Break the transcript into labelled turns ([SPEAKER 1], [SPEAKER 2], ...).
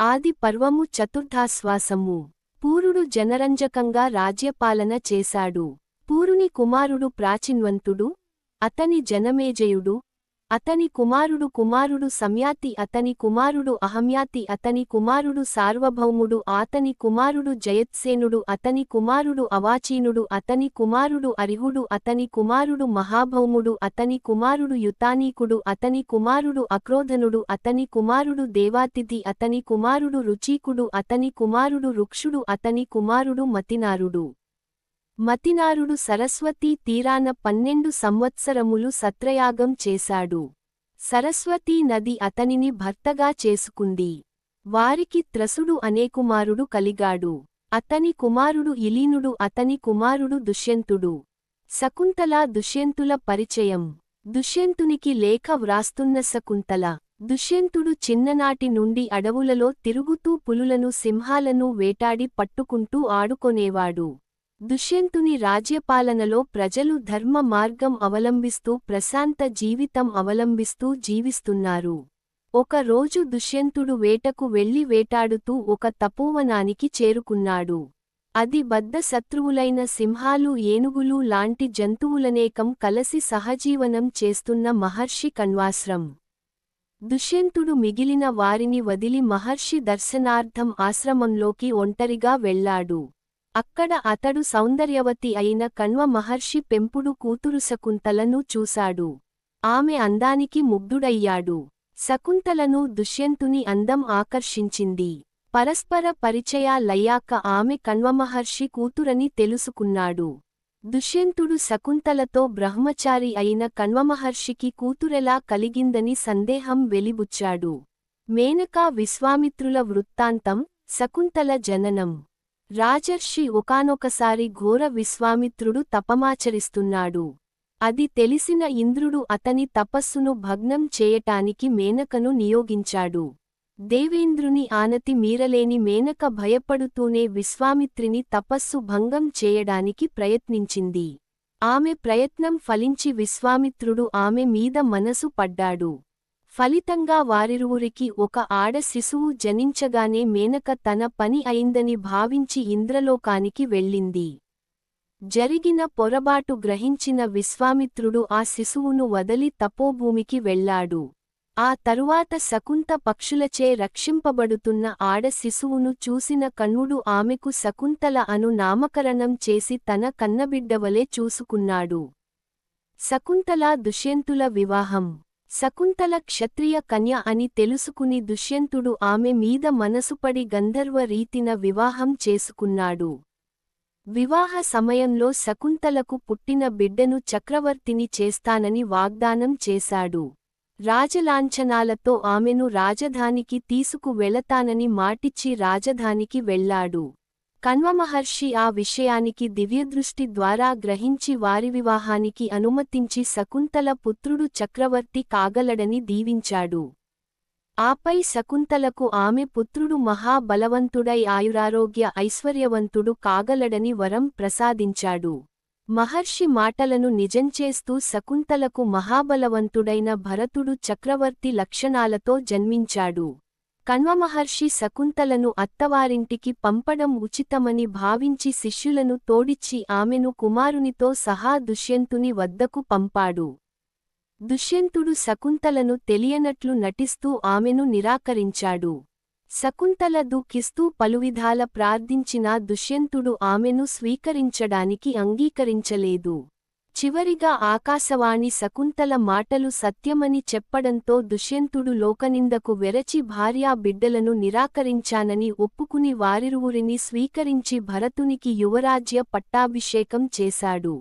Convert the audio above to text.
[SPEAKER 1] ఆది పర్వము చతుర్థాశ్వాసము పూరుడు జనరంజకంగా రాజ్యపాలన చేశాడు. పూరుని కుమారుడు ప్రాచిన్వంతుడు అతని జనమేజయుడు అతని కుమారుడు కుమారుడు సంయాతి అతని కుమారుడు అహమ్యాతి అతని కుమారుడు సార్వభౌముడు అతని కుమారుడు జయత్సేనుడు అతని కుమారుడు అవాచీనుడు అతని కుమారుడు అరిహుడు అతని కుమారుడు మహాభౌముడు అతని కుమారుడు యుతానీకుడు అతని కుమారుడు అక్రోధనుడు అతని కుమారుడు దేవాతిథి అతని కుమారుడు రుచీకుడు అతని కుమారుడు రుక్షుడు అతని కుమారుడు మతినారుడు మతినారుడు సరస్వతీ తీరాన పన్నెండు సంవత్సరములు సత్రయాగం చేశాడు. సరస్వతీ నది అతనిని భర్తగా చేసుకుంది. వారికి త్రసుడు అనే కుమారుడు కలిగాడు. అతని కుమారుడు ఇలీనుడు అతని కుమారుడు దుష్యంతుడు. శకుంతల దుష్యంతుల పరిచయం. దుష్యంతునికి లేఖ వ్రాస్తున్న శకుంతల. దుష్యంతుడు చిన్ననాటి నుండి అడవులలో తిరుగుతూ పులులను సింహాలను వేటాడి పట్టుకుంటూ ఆడుకొనేవాడు. దుష్యంతుని రాజ్యపాలనలో ప్రజలు ధర్మ మార్గం అవలంబిస్తూ ప్రశాంత జీవితం అవలంబిస్తూ జీవిస్తున్నారు. ఒక రోజు దుష్యంతుడు వేటకు వెళ్ళి వేటాడుతూ ఒక తపోవనానికి చేరుకున్నాడు. అది బద్ద శత్రువులైన సింహాలు ఏనుగులు లాంటి జంతువులనేకం కలసి సహజీవనం చేస్తున్న మహర్షి కణ్వాశ్రం దుష్యంతుడు మిగిలిన వారిని వదిలి మహర్షి దర్శనార్థం ఆశ్రమంలోకి ఒంటరిగా వెళ్ళాడు అక్కడ అతడు సౌందర్యవతి అయిన కణ్వ మహర్షి పెంపుడు కూతురు శకుంతలను చూశాడు. ఆమె అందానికి ముగ్ధుడయ్యాడు. శకుంతలను దుష్యంతుని అందం ఆకర్షించింది. పరస్పర పరిచయాలయ్యాక ఆమె కణ్వమహర్షి కూతురని తెలుసుకున్నాడు. దుష్యంతుడు శకుంతలతో బ్రహ్మచారి అయిన కణ్వమహర్షికి కూతురెలా కలిగిందని సందేహం వెలిబుచ్చాడు. మేనకా విశ్వామిత్రుల వృత్తాంతం శకుంతల జననం. రాజర్షి ఒకానొకసారి ఘోర విశ్వామిత్రుడు తపమాచరిస్తున్నాడు. అది తెలిసిన ఇంద్రుడు అతని తపస్సును భగ్నం చేయటానికి మేనకను నియోగించాడు. దేవేంద్రుని ఆనతి మీరలేని మేనక భయపడుతూనే విశ్వామిత్రిని తపస్సు భంగం చేయడానికి ప్రయత్నించింది. ఆమె ప్రయత్నం ఫలించి విశ్వామిత్రుడు ఆమె మీద మనసు పడ్డాడు. ఫలితంగా వారిరువురికి ఒక ఆడ శిశువు జనించగానే మేనక తన పని అయిందని భావించి ఇంద్రలోకానికి వెళ్ళింది. జరిగిన పొరబాటు గ్రహించిన విశ్వామిత్రుడు ఆ శిశువును వదలి తపోభూమికి వెళ్ళాడు ఆ తరువాత శకుంత పక్షులచే రక్షింపబడుతున్న ఆడ శిశువును చూసిన కణ్వుడు ఆమెకు శకుంతల అను నామకరణం చేసి తన కన్నబిడ్డవలే చూసుకున్నాడు. శకుంతలా దుష్యంతుల వివాహం. శకుంతల క్షత్రియ కన్య అని తెలుసుకుని దుష్యంతుడు ఆమె మీద మనసుపడి గంధర్వ రీతిన వివాహం చేసుకున్నాడు. వివాహ సమయంలో శకుంతలకు పుట్టిన బిడ్డను చక్రవర్తిని చేస్తానని వాగ్దానం చేశాడు. రాజలాంఛనాలతో ఆమెను రాజధానికి తీసుకు వెళతానని మాటిచ్చి రాజధానికి వెళ్ళాడు కన్వమహర్షి ఆ విషయానికి దివ్యదృష్టి ద్వారా గ్రహించి వారి వివాహానికి అనుమతించి శకుంతల పుత్రుడు చక్రవర్తి కాగలడని దీవించాడు. ఆపై శకుంతలకు ఆమె పుత్రుడు మహాబలవంతుడై ఆయురారోగ్య ఐశ్వర్యవంతుడు కాగలడని వరం ప్రసాదించాడు. మహర్షి మాటలను నిజంచేస్తూ శకుంతలకు మహాబలవంతుడైన భరతుడు చక్రవర్తి లక్షణాలతో జన్మించాడు. కణ్వమహర్షి శకుంతలను అత్తవారింటికి పంపడం ఉచితమని భావించి శిష్యులను తోడిచ్చి ఆమెను కుమారునితో సహా దుష్యంతుని వద్దకు పంపాడు. దుష్యంతుడు శకుంతలను తెలియనట్లు నటిస్తూ ఆమెను నిరాకరించాడు. శకుంతల దుఃఖిస్తూ పలువిధాల ప్రార్థించినా దుష్యంతుడు ఆమెను స్వీకరించడానికి అంగీకరించలేదు. చివరిగా ఆకాశవాణి శకుంతల మాటలు సత్యమని చెప్పడంతో దుష్యంతుడు లోకనిందకు వెరచి భార్యా బిడ్డలను నిరాకరించానని ఒప్పుకుని వారిరువురిని స్వీకరించి భరతునికి యువరాజ్య పట్టాభిషేకం చేశాడు.